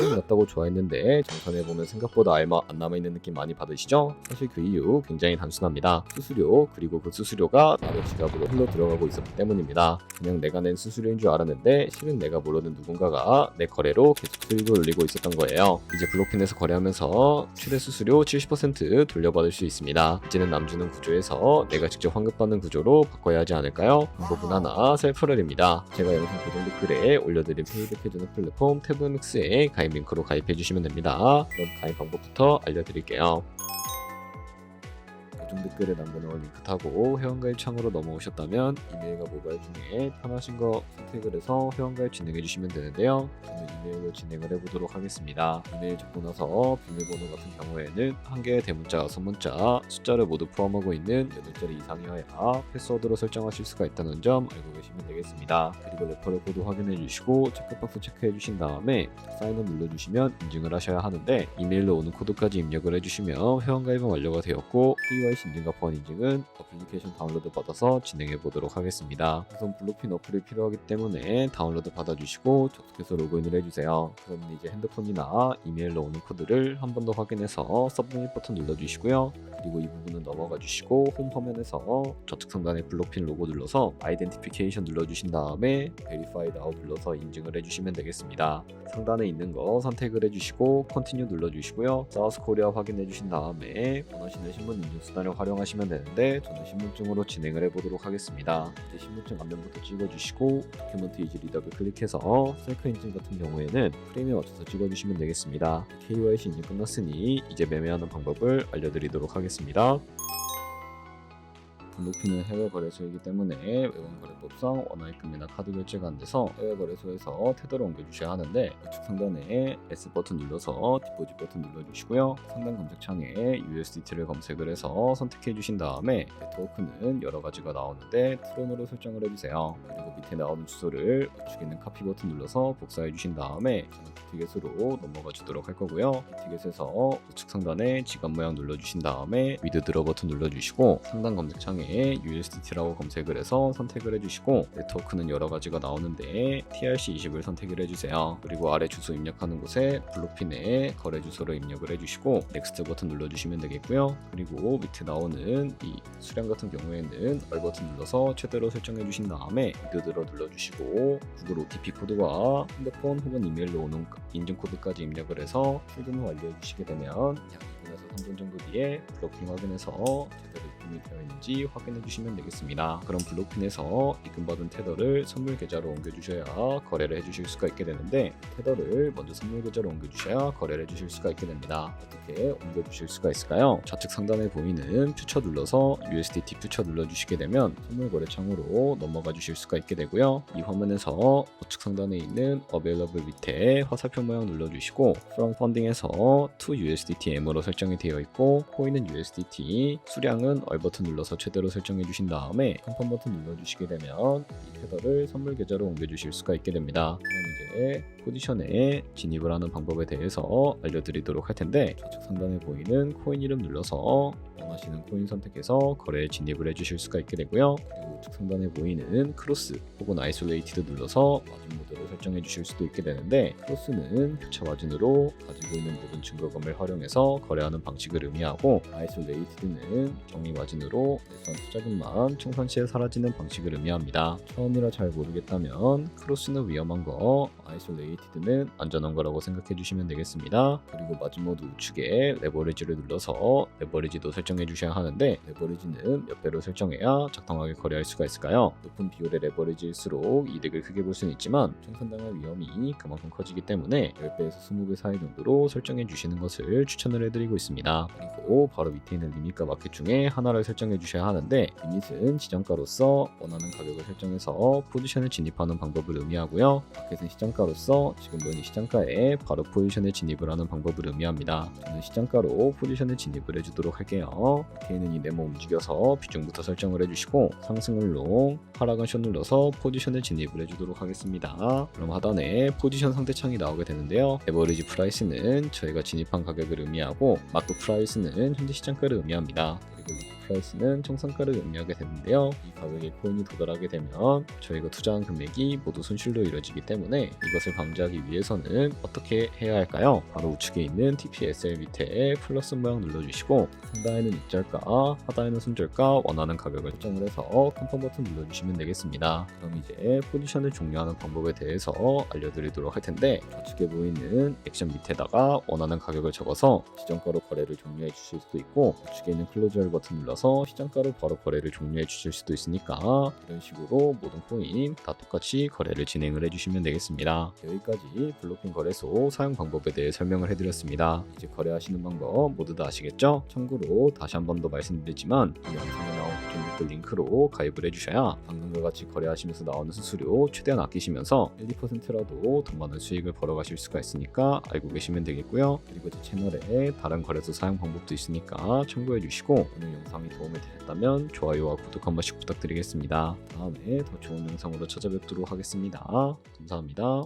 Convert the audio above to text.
게임 났다고 좋아했는데 정산해보면 생각보다 얼마 안 남아있는 느낌 많이 받으시죠? 사실 그 이유 굉장히 단순합니다. 수수료 그리고 그 수수료가 나의 지갑으로 흘러 들어가고 있었기 때문입니다. 그냥 내가 낸 수수료인 줄 알았는데 실은 내가 모르는 누군가가 내 거래로 계속 수익을 올리고 있었던 거예요. 이제 블록핀에서 거래하면서 최대 수수료 70% 돌려받을 수 있습니다. 이제는 남주는 구조에서 내가 직접 환급받는 구조로 바꿔야 하지 않을까요? 방법은 하나 셀프럴입니다. 제가 영상 고정 댓글에 올려드린 페이백 해주는 플랫폼 태브맥스에 가입 링크로 가입해 주시면 됩니다. 그럼 가입 방법부터 알려드릴게요. 고정 댓글에 남겨놓은 링크 타고 회원가입 창으로 넘어오셨다면 이메일과 모바일 중에 편하신 거 선택을 해서 회원가입 진행해 주시면 되는데요. 저는 이메일로 진행을 해보도록 하겠습니다. 이메일 적고 나서 비밀번호 같은 경우에는 한 개의 대문자, 선문자, 숫자를 모두 포함하고 있는 8자리 이상이어야 패스워드로 설정하실 수가 있다는 점 알고 계시면 되겠습니다. 그리고 레퍼럴 코드 확인해 주시고 체크박스 체크해 주신 다음에 사인을 눌러주시면 인증을 하셔야 하는데 이메일로 오는 코드까지 입력을 해주시면 회원가입은 완료가 되었고 KYC 인증과 보안 인증은 어플리케이션 다운로드 받아서 진행해 보도록 하겠습니다. 우선 블록핀 어플이 필요하기 때문에 다운로드 받아주시고 접속해서 로그인을 해주세요. 그럼 이제 핸드폰이나 이메일로 오는 코드를 한 번 더 확인해서 서브밋 버튼 눌러주시고요. 그리고 이 부분은 넘어가 주시고 홈 화면에서 좌측 상단에 블록핀 로고 눌러서 아이덴티피케이션 눌러주신 다음에 베리파이 나우 눌러서 인증을 해주시면 되겠습니다. 상단에 있는 거 선택을 해주시고 컨티뉴 눌러주시고요. 사우스 코리아 확인해 주신 다음에 원하시는 신분 인증 수단을 활용하시면 되는데 저는 신분증으로 진행을 해보도록 하겠습니다. 신분증 앞면부터 찍어주시고 도큐먼트 이지 리더를 클릭해서 셀카 인증 같은 경우에는 프레임에 맞춰서 찍어주시면 되겠습니다. KYC 인증 끝났으니 이제 매매하는 방법을 알려드리도록 하겠습니다. 블록핀은 해외 거래소이기 때문에 외국 거래법상 원화입금이나 카드 결제가 안 돼서 해외 거래소에서 테더를 옮겨주셔야 하는데 우측 상단에 S 버튼 눌러서 디포짓 버튼 눌러주시고요. 상단 검색창에 USDT를 검색을 해서 선택해 주신 다음에 네트워크는 여러 가지가 나오는데 트론으로 설정을 해주세요. 그리고 밑에 나오는 주소를 우측에 있는 카피 버튼 눌러서 복사해 주신 다음에 저는 비티겟으로 넘어가 주도록 할 거고요. 비티겟에서 우측 상단에 지갑 모양 눌러주신 다음에 위드 드러 버튼 눌러주시고 상단 검색창에 USDT라고 검색을 해서 선택을 해주시고 네트워크는 여러 가지가 나오는데 TRC20을 선택을 해주세요. 그리고 아래 주소 입력하는 곳에 블록핀에 거래 주소를 입력을 해주시고 넥스트 버튼 눌러주시면 되겠고요. 그리고 밑에 나오는 이 수량 같은 경우에는 R 버튼 눌러서 최대로 설정해 주신 다음에 위드드러 눌러주시고 구글 OTP 코드와 핸드폰 혹은 이메일로 오는 인증 코드까지 입력을 해서 출금을 완료해 주시게 되면 약 2분에서 3분 정도 뒤에 블록핑 확인해서 제대로 입금이 되어 있는지 확인해 주시면 되겠습니다. 그럼 블록핀에서 입금받은 테더를 선물 계좌로 옮겨 주셔야 거래를 해 주실 수가 있게 되는데 테더를 먼저 선물 계좌로 옮겨 주셔야 거래를 해 주실 수가 있게 됩니다. 어떻게 옮겨 주실 수가 있을까요? 좌측 상단에 보이는 퓨처 눌러서 USDT 퓨처 눌러 주시게 되면 선물 거래 창으로 넘어가 주실 수가 있게 되고요. 이 화면에서 우측 상단에 있는 Available 밑에 화살표 모양 눌러 주시고 From Funding에서 to USDT M으로 설정이 되어 있고 코인은 USDT 수량은 얼 버튼 눌러서 최대로 설정해 주신 다음에 컨펌 버튼 눌러 주시게 되면 이 테더를 선물 계좌로 옮겨 주실 수가 있게 됩니다. 그럼 이제 포지션에 진입을 하는 방법에 대해서 알려드리도록 할 텐데 좌측 상단에 보이는 코인 이름 눌러서 원하시는 코인 선택해서 거래에 진입을 해주실 수가 있게 되고요. 그리고 우측 상단에 보이는 크로스 혹은 아이솔레이티드 눌러서 마진 모드로 설정해 주실 수도 있게 되는데 크로스는 교차 마진으로 가지고 있는 모든 증거금을 활용해서 거래하는 방식을 의미하고 아이솔레이티드는 정리 마진 으로 일선 투자금만 청산 시에 사라지는 방식을 의미합니다. 처음이라 잘 모르겠다면 크로스는 위험한 거, 아이솔레이티드는 안전한 거라고 생각해 주시면 되겠습니다. 그리고 마진 모드 우측에 레버리지를 눌러서 레버리지도 설정해 주셔야 하는데 레버리지는 몇 배로 설정해야 적당하게 거래할 수가 있을까요? 높은 비율의 레버리지일수록 이득을 크게 볼 수는 있지만 청산당할 위험이 그만큼 커지기 때문에 10배에서 20배 사이 정도로 설정해 주시는 것을 추천을 해드리고 있습니다. 그리고 바로 밑에 있는 리밋과 마켓 중에 하나를 설정해 주셔야 하는데 리밋은 지정가로서 원하는 가격을 설정해서 포지션을 진입하는 방법을 의미하고요. 마켓은 시장가로서 지금 보이는 시장가에 바로 포지션에 진입을 하는 방법을 의미합니다. 저는 시장가로 포지션에 진입을 해주도록 할게요. 이렇게는 이 네모 움직여서 비중부터 설정을 해주시고 상승을 롱, 하락은 숏 눌러서 포지션에 진입을 해주도록 하겠습니다. 그럼 하단에 포지션 상대 창이 나오게 되는데요. 에버리지 프라이스는 저희가 진입한 가격을 의미하고 마크 프라이스는 현재 시장가를 의미합니다. 그리고 리프 프라이스는 정상가를 의미하게 되는데요. 이 가격에 코인이 도달하게 되면 저희가 투자한 금액이 모두 손실로 이루어지기 때문에 이것을 방지하기 위해서는 어떻게 해야 할까요? 바로 우측에 있는 TPSL 밑에 플러스 모양 눌러주시고 상단에는 입절가, 하단에는 손절가 원하는 가격을 설정을 해서 컨펌 버튼 눌러주시면 되겠습니다. 그럼 이제 포지션을 종료하는 방법에 대해서 알려드리도록 할 텐데 좌측에 보이는 액션 밑에다가 원하는 가격을 적어서 시장가로 거래를 종료해 주실 수도 있고 우측에 있는 클로 즈얼 버튼 눌러서 시장가로 바로 거래를 종료해 주실 수도 있으니까 이런 식으로 모든 코인 다 똑같이 거래를 진행을 해주시면 되겠습니다. 여기까지 블록킹 거래소 사용 방법에 대해 설명을 해드렸습니다. 이제 거래하시는 방법 모두 다 아시겠죠? 참고로 다시 한 번 더 말씀드리지만 이 영상에 댓글 링크로 가입을 해주셔야 방금과 같이 거래하시면서 나오는 수수료 최대한 아끼시면서 1, 2%라도 더 많은 수익을 벌어가실 수가 있으니까 알고 계시면 되겠고요. 그리고 제 채널에 다른 거래소 사용 방법도 있으니까 참고해 주시고 오늘 영상이 도움이 되셨다면 좋아요와 구독 한 번씩 부탁드리겠습니다. 다음에 더 좋은 영상으로 찾아뵙도록 하겠습니다. 감사합니다.